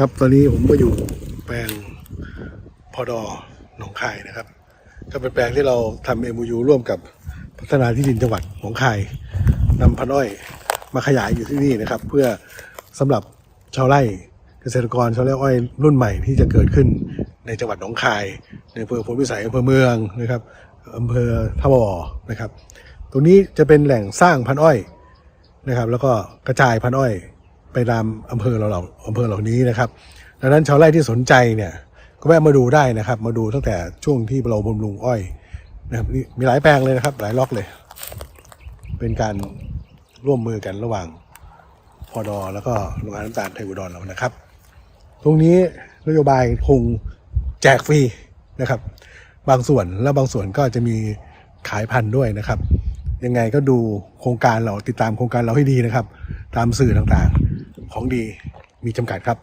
ครับตอนนี้ผมก็อยู่แปลงพอดอหนองคายนะครับ ก็เป็นแปลงที่เราทำเอ็มยูร่วมกับพัฒนาที่ดินจังหวัดหนองคายนำพันอ้อยมาขยายอยู่ที่นี่นะครับ เพื่อสำหรับชาวไร่เกษตรกรชาวไร่อ้อยรุ่นใหม่ที่จะเกิดขึ้นในจังหวัดหนองคาย ในอำเภอพลพิสัยอำเภอเมืองนะครับอำเภอท่าบ่อนะครับ ตรงนี้จะเป็นแหล่งสร้างพันอ้อยนะครับ แล้วก็กระจายพันอ้อย ไปตามอำเภอเราเราอำเภอเหล่านี้นะครับ ดังนั้นชาวไร่ที่สนใจเนี่ยก็แวะมาดูได้นะครับ มาดูตั้งแต่ช่วงที่เราบำรุงอ้อยนะครับนี่มีหลายแปลงเลยนะครับ หลายล็อกเลย เป็นการร่วมมือกันระหว่างพอดอแล้วก็โรงงานน้ำตาลไทยอุดรเรานะครับ ตรงนี้นโยบายคงแจกฟรีนะครับ บางส่วนแล้วบางส่วนก็จะมีขายพันธุ์ด้วยนะครับ ยังไงก็ดูโครงการเราติดตามโครงการเราให้ดีนะครับ ตามสื่อต่างๆ ของดีมีจำกัดครับ